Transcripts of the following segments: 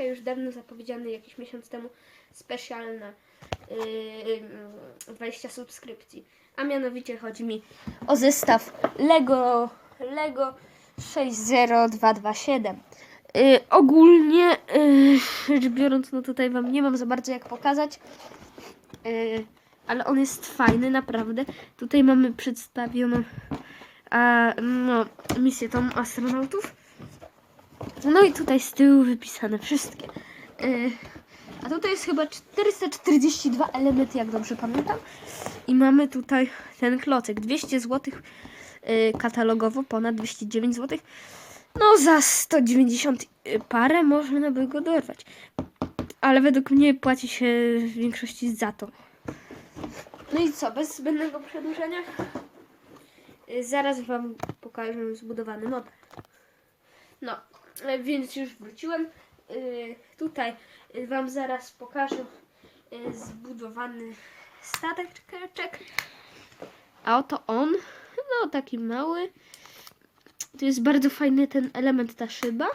dzisiaj już dawno zapowiedziany, jakiś miesiąc temu, special na yy, 20 subskrypcji. A mianowicie chodzi mi o zestaw Lego, Lego 60227. Yy, ogólnie yy, rzecz biorąc, no tutaj wam nie mam za bardzo jak pokazać. Yy, ale on jest fajny, naprawdę. Tutaj mamy przedstawioną a, no, misję tą astronautów. No i tutaj z tyłu wypisane wszystkie. Yy, a tutaj jest chyba 442 elementy, jak dobrze pamiętam. I mamy tutaj ten klocek. 200 zł yy, katalogowo, ponad 209 zł. No za 190 parę można by go dorwać. Ale według mnie płaci się w większości za to. No i co, bez zbędnego przedłużenia? Zaraz Wam pokażę zbudowany model. No, więc już wróciłem. Y, Tutaj y, Wam zaraz pokażę zbudowany stateczek. A oto on. No, taki mały. To jest bardzo fajny ten element, ta szyba.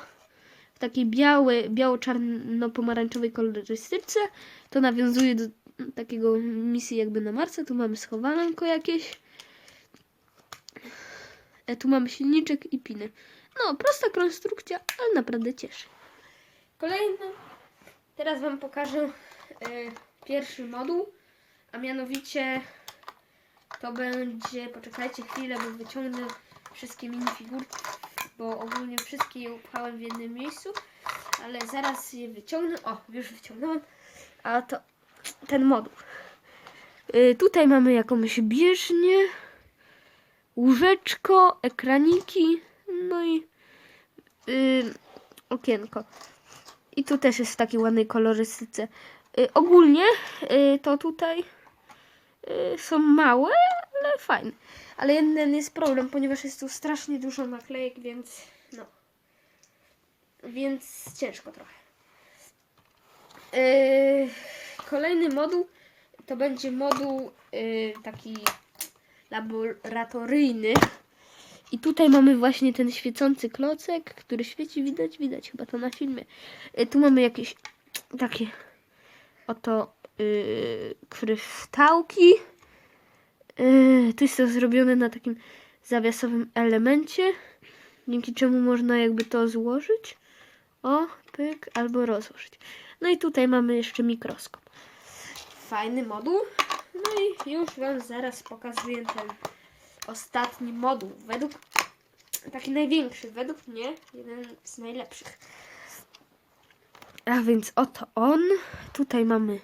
W takiej białej, biało-czarno-pomarańczowej kolorystyce. To nawiązuje do takiego misji jakby na Marsa. Tu mamy schowanko jakieś. E, tu mamy silniczek i piny. No, prosta konstrukcja, ale naprawdę cieszy. Kolejny. Teraz Wam pokażę e, pierwszy moduł, a mianowicie to będzie, poczekajcie chwilę, bo wyciągnę wszystkie minifigurki, bo ogólnie wszystkie je upchałem w jednym miejscu, ale zaraz je wyciągnę. O, już wyciągnąłem. A to ten moduł. Y, tutaj mamy jakąś bieżnię, łóżeczko, ekraniki, no i y, okienko. I tu też jest w takiej ładnej kolorystyce. Y, ogólnie y, to tutaj są małe, ale fajne. Ale jeden jest problem, ponieważ jest tu strasznie dużo naklejek, więc no. Więc ciężko trochę. Yy, kolejny moduł to będzie moduł yy, taki laboratoryjny. I tutaj mamy właśnie ten świecący klocek, który świeci, widać, widać chyba to na filmie. Yy, tu mamy jakieś takie oto yy, krystałki. Yy, to jest to zrobione na takim zawiasowym elemencie, dzięki czemu można jakby to złożyć. O, pyk, albo rozłożyć. No i tutaj mamy jeszcze mikroskop. Fajny moduł. No i już Wam zaraz pokazuję ten ostatni moduł. Według, taki największy, według mnie jeden z najlepszych. A więc oto on. Tutaj mamy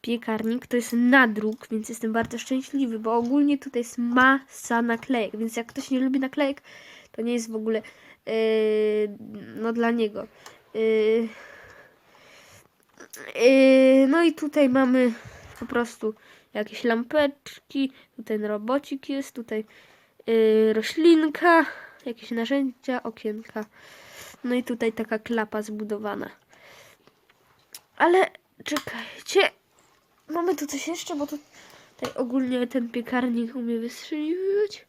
piekarnik. To jest nadruk, więc jestem bardzo szczęśliwy, bo ogólnie tutaj jest masa naklejek. Więc jak ktoś nie lubi naklejek, to nie jest w ogóle yy, no dla niego. Yy, Yy, no i tutaj mamy po prostu jakieś lampeczki, tutaj robocik jest, tutaj yy, roślinka, jakieś narzędzia, okienka. No i tutaj taka klapa zbudowana. Ale czekajcie, mamy tu coś jeszcze, bo tu- tutaj ogólnie ten piekarnik umie wystrzeliwać.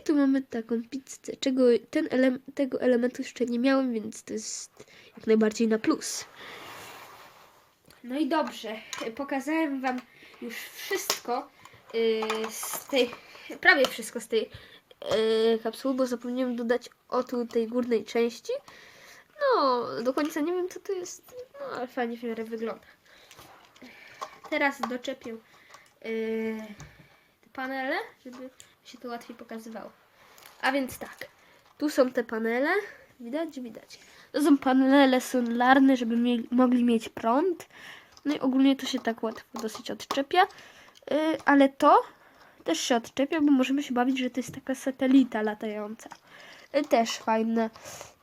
I tu mamy taką pizzę, czego ten tego elementu jeszcze nie miałem, więc to jest jak najbardziej na plus. No i dobrze, pokazałem Wam już wszystko yy, z tej, prawie wszystko z tej yy, kapsuły, bo zapomniałem dodać o tu tej górnej części. No, do końca nie wiem co to jest, no ale fajnie w miarę wygląda. Teraz doczepię yy, te panele, żeby się to łatwiej pokazywało. A więc tak, tu są te panele, widać, widać. To są panele solarne, żeby mieli, mogli mieć prąd. No i ogólnie to się tak łatwo dosyć odczepia. Yy, ale to też się odczepia, bo możemy się bawić, że to jest taka satelita latająca. Yy, też fajny,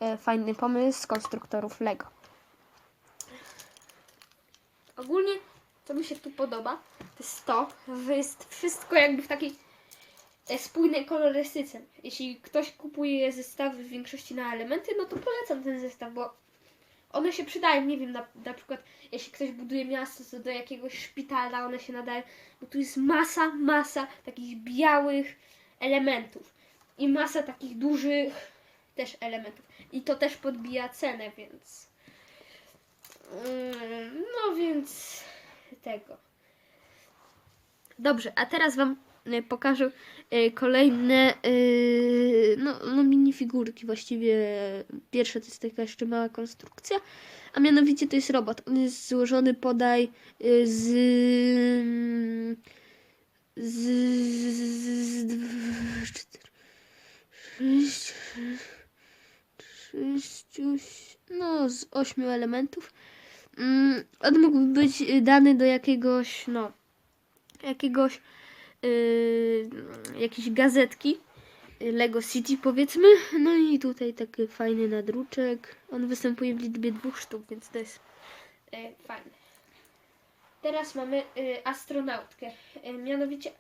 yy, fajny pomysł z konstruktorów Lego. Ogólnie, co mi się tu podoba, to jest to, że jest wszystko jakby w takiej e, spójnej kolorystyce. Jeśli ktoś kupuje zestawy w większości na elementy, no to polecam ten zestaw, bo one się przydają, nie wiem, na, na przykład jeśli ktoś buduje miasto, to do jakiegoś szpitala one się nadają, bo tu jest masa, masa takich białych elementów i masa takich dużych też elementów. I to też podbija cenę, więc Mm, No więc tego. Dobrze, a teraz Wam pokażę y, kolejne y, no, no minifigurki. Właściwie pierwsza to jest taka jeszcze mała konstrukcja, a mianowicie to jest robot. On jest złożony podaj y, z z, z, cztery, sześć, sześciu, no z ośmiu elementów. Mm, on mógłby być y, dany do jakiegoś, no, jakiegoś, yy, jakiejś gazetki, y, Lego City powiedzmy. No i tutaj taki fajny nadruczek. On występuje w liczbie dwóch sztuk, więc to jest e, fajne. Teraz mamy y, astronautkę. Y, mianowicie y,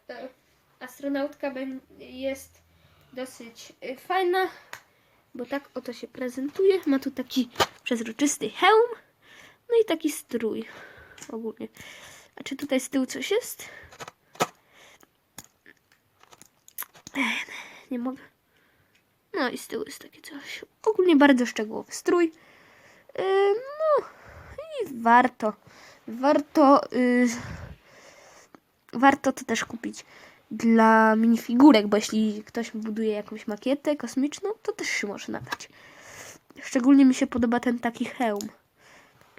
astronautka jest dosyć y, fajna, bo tak oto się prezentuje. Ma tu taki przezroczysty hełm, no i taki strój ogólnie. A czy tutaj z tyłu coś jest? Nie mogę. No i z tyłu jest takie coś. Ogólnie bardzo szczegółowy strój. Yy, no i warto, warto, yy, warto to też kupić dla minifigurek, bo jeśli ktoś buduje jakąś makietę kosmiczną, to też się może nadać. Szczególnie mi się podoba ten taki hełm.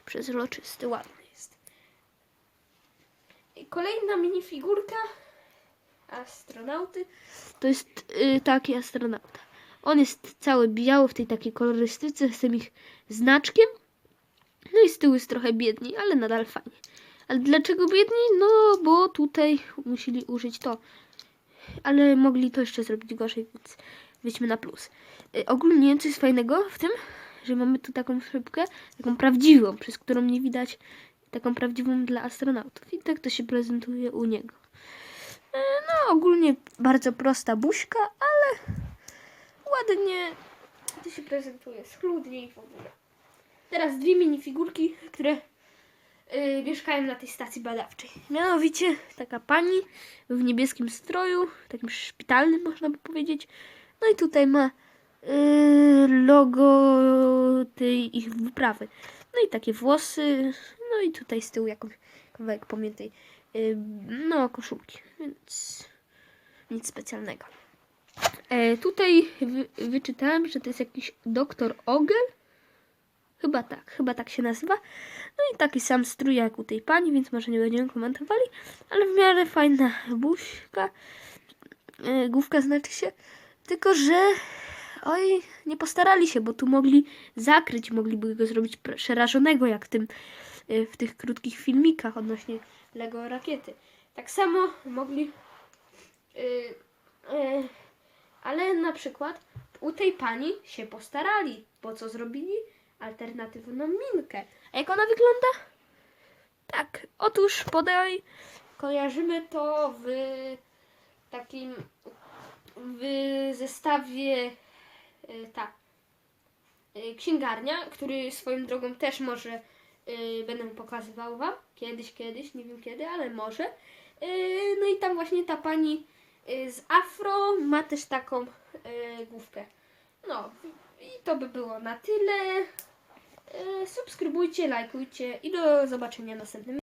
Przezroczysty, ładny jest. I kolejna minifigurka astronauty to jest y, taki astronauta. On jest cały biały w tej takiej kolorystyce z tym ich znaczkiem. No i z tyłu jest trochę biedniej, ale nadal fajnie. Ale dlaczego biedniej? No, bo tutaj musieli użyć to. Ale mogli to jeszcze zrobić gorzej, więc weźmy na plus. Y, ogólnie co jest fajnego w tym, że mamy tu taką szybkę, taką prawdziwą, przez którą nie widać, taką prawdziwą dla astronautów. I tak to się prezentuje u niego. Y, no, ogólnie bardzo prosta buźka, ale ładnie to się prezentuje, schludnie i w ogóle. Teraz dwie minifigurki, które yy, mieszkają na tej stacji badawczej. Mianowicie taka pani w niebieskim stroju, takim szpitalnym można by powiedzieć. No i tutaj ma yy, logo tej ich wyprawy. No i takie włosy, no i tutaj z tyłu jakąś kawałek pamiętaj, yy, no koszulki, więc nic specjalnego. E, tutaj wy, wyczytałem, że to jest jakiś doktor Ogel. Chyba tak, chyba tak się nazywa. No i taki sam strój jak u tej pani, więc może nie będziemy komentowali. Ale w miarę fajna buźka. E, główka znaczy się. Tylko, że oj, nie postarali się, bo tu mogli zakryć, mogliby go zrobić przerażonego, jak w, tym, e, w tych krótkich filmikach odnośnie Lego rakiety. Tak samo mogli. y, y, ale na przykład u tej pani się postarali, bo co zrobili? Alternatywną minkę. A jak ona wygląda? Tak, otóż podaj, kojarzymy to w takim w zestawie y, ta y, księgarnia, który swoją drogą też może y, będę pokazywał wam kiedyś, kiedyś, nie wiem kiedy, ale może. Y, no i tam właśnie ta pani y, z afro ma też taką y, główkę. No i to by było na tyle. Y, subskrybujcie, lajkujcie i do zobaczenia następnym